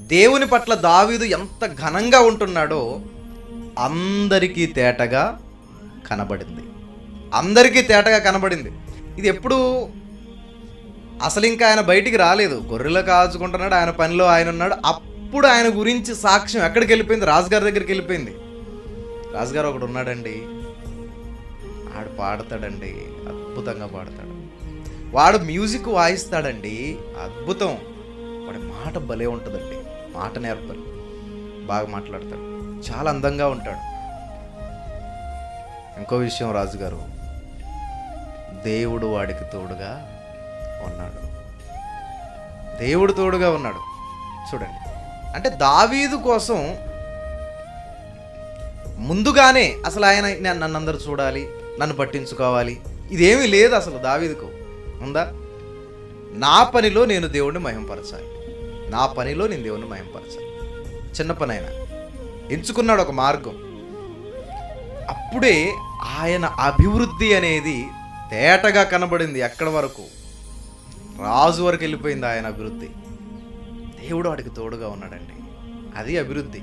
దేవుని పట్ల దావీదు ఎంత ఘనంగా ఉంటున్నాడో అందరికీ తేటగా కనబడింది. అందరికీ తేటగా కనబడింది. ఇది ఎప్పుడు అసలు ఇంకా ఆయన బయటికి రాలేదు. గొర్రెలు కాచుకుంటున్నాడు ఆయన పనిలో ఆయన ఉన్నాడు. అప్పుడు ఆయన గురించి సాక్ష్యం ఎక్కడికి వెళ్ళిపోయింది? రాజుగారి దగ్గరికి వెళ్ళిపోయింది. రాజుగారు ఒకడు ఉన్నాడండి. ఆడు పాడతాడండి. అద్భుతంగా పాడతాడు. వాడు మ్యూజిక్ వాయిస్తాడండి. అద్భుతం. వాడి మాట భలే ఉంటుందండి. మాట నేర్పలు బాగా మాట్లాడతాడు. చాలా అందంగా ఉంటాడు. ఇంకో విషయం రాజుగారు. దేవుడు వాడికి తోడుగా ఉన్నాడు. దేవుడు తోడుగా ఉన్నాడు. చూడండి. అంటే దావీదు కోసం ముందుగానే అసలు ఆయన నేను నన్ను అందరూ చూడాలి నన్ను పట్టించుకోవాలి. ఇదేమీ లేదు అసలు దావీదుకు. ఉందా? నా పనిలో నేను దేవుడిని మహింపరచాలి. నా పనిలో నేను దేవుని మయంపరచాను చిన్న పని అయినా ఎంచుకున్నాడు ఒక మార్గం. అప్పుడే ఆయన అభివృద్ధి అనేది తేటగా కనబడింది ఎక్కడి వరకు. రాజు వరకు వెళ్ళిపోయింది ఆయన అభివృద్ధి. దేవుడు వాడికి తోడుగా ఉన్నాడండి. అది అభివృద్ధి.